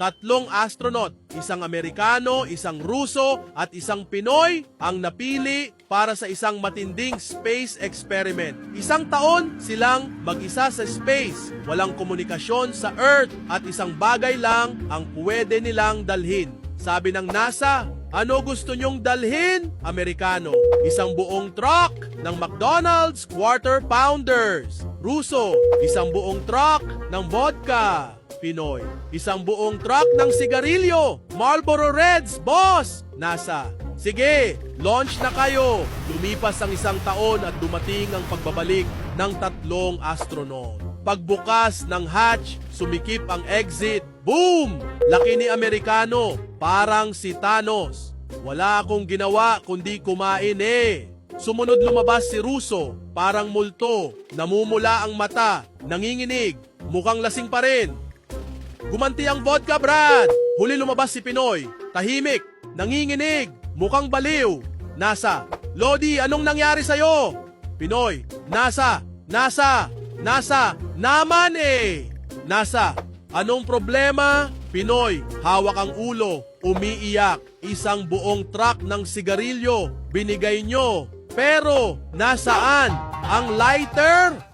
Tatlong astronaut, isang Amerikano, isang Ruso at isang Pinoy ang napili para sa isang matinding space experiment. Isang taon silang mag-isa sa space, walang komunikasyon sa Earth at isang bagay lang ang pwede nilang dalhin. Sabi ng NASA, ano gusto nyong dalhin? Amerikano. Isang buong truck ng McDonald's Quarter Pounders. Ruso. Isang buong truck ng vodka. Pinoy. Isang buong truck ng sigarilyo. Marlboro Reds, boss! NASA. Sige, launch na kayo. Lumipas ang isang taon at dumating ang pagbabalik ng tatlong astronaut. Pagbukas ng hatch, sumikip ang exit. Boom! Laki ni Amerikano, parang si Thanos. Wala akong ginawa kundi kumain eh. Sumunod lumabas si Russo, parang multo, namumula ang mata, nanginginig, mukhang lasing pa rin. Gumanti ang vodka, Brad! Huli lumabas si Pinoy, tahimik, nanginginig, mukhang baliw. Nasa, Lodi, anong nangyari sa'yo? Pinoy, nasa, nasa, nasa, naman eh! Nasa, anong problema? Pinoy, hawak ang ulo, umiiyak, isang buong truck ng sigarilyo, binigay nyo. Pero, nasaan ang lighter?